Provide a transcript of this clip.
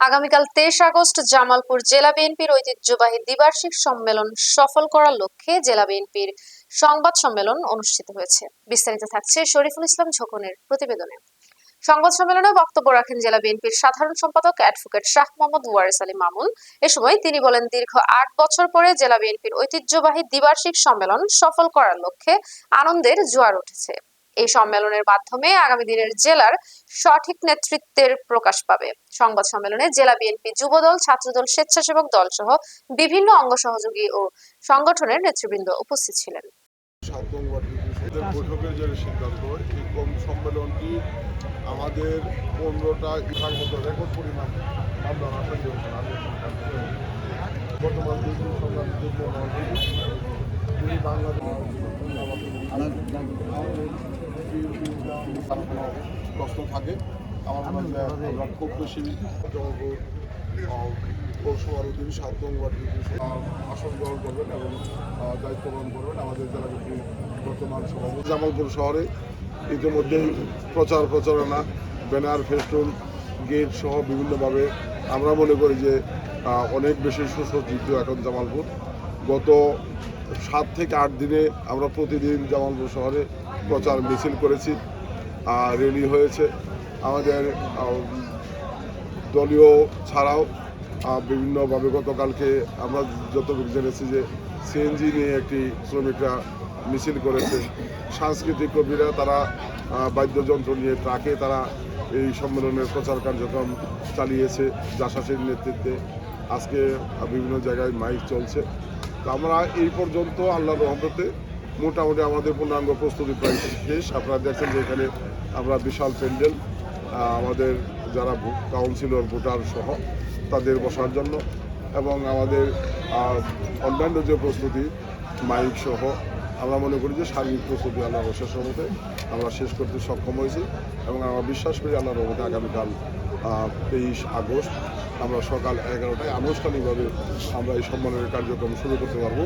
আগামীকাল তেইশ আগস্ট জামালপুর জেলা বিএনপির ঐতিহ্যবাহী দ্বিবার্ষিক সম্মেলন সফল করার লক্ষ্যে জেলা বিএনপির সংবাদ সম্মেলন অনুষ্ঠিত হয়েছে। বিস্তারিত থাকছে শরীফুল ইসলাম ঝোকনের প্রতিবেদনে। সংবাদ সম্মেলনে বক্তব্য রাখেন জেলা বিএনপির সাধারণ সম্পাদক অ্যাডভোকেট শাহ মোহাম্মদ ওয়ারেস আলী মামুন। এ সময় তিনি বলেন, দীর্ঘ আট বছর পরে জেলা বিএনপির ঐতিহ্যবাহী দ্বিবার্ষিক সম্মেলন সফল করার লক্ষ্যে আনন্দের জোয়ার উঠেছে। এই সম্মেলনের মাধ্যমে আগামী দিনের জেলার সঠিক নেতৃত্বের প্রকাশ পাবে। সংবাদ সম্মেলনে জেলা বিএনপি যুবদল, ছাত্রদল, স্বেচ্ছাসেবক দল সহ বিভিন্ন অঙ্গ সহযোগী ও সংগঠনের নেতৃবৃন্দ উপস্থিত ছিলেন। আমাদের পনেরোটা রেকর্ড পরিমাণ হয়েছেন বর্তমান বাংলাদেশ। প্রশ্ন থাকে। আমার মনে হয় আমরা খুব বেশি জনগণ পৌরসভার অধীন সাত ডিভিশন আসন গ্রহণ করবেন এবং দায়িত্ব গ্রহণ করবেন আমাদের জেলা বর্তমান সভাপতি। জামালপুর শহরে ইতিমধ্যেই প্রচার প্রচারণা ব্যানার ফেস্টুন গেট সহ বিভিন্নভাবে আমরা মনে করি যে অনেক বেশি সুসজ্জিত এখন জামালপুর। গত সাত থেকে আট দিনে আমরা প্রতিদিন জামালপুর শহরে প্রচার মিছিল করেছি। রেলি হয়েছে। আমাদের দলীয় ছাড়াও বিভিন্নভাবে গতকালকে আমরা যতটুকু জেনেছি যে সিএনজি নিয়ে একটি শ্রমিকরা মিছিল করেছে। সাংস্কৃতিক কর্মীরা তারা বাদ্যযন্ত্র নিয়ে ট্রাকে তারা এই সম্মেলনের প্রচার কার্যক্রম চালিয়েছে জাসাসের নেতৃত্বে। আজকে বিভিন্ন জায়গায় মাইক চলছে। তো আমরা এই পর্যন্ত আল্লাহ রহমতে মোটামুটি আমাদের পূর্ণাঙ্গ প্রস্তুতি প্রায় শেষ। আপনারা দেখেন যে এখানে আমরা বিশাল প্যান্ডেল আমাদের যারা কাউন্সিলর, ভোটার সহ তাদের বসার জন্য এবং আমাদের অন্যান্য যে প্রস্তুতি, মাইক সহ, আমরা মনে করি যে সার্বিক প্রস্তুতি আল্লাহ রসের রহমতে আমরা শেষ করতে সক্ষম হয়েছি এবং আমরা বিশ্বাস করি আল্লাহর রহমতে আগামীকাল তেইশ আগস্ট আমরা সকাল এগারোটায় আনুষ্ঠানিকভাবে আমরা এই সম্মেলনের কার্যক্রম শুরু করতে পারব।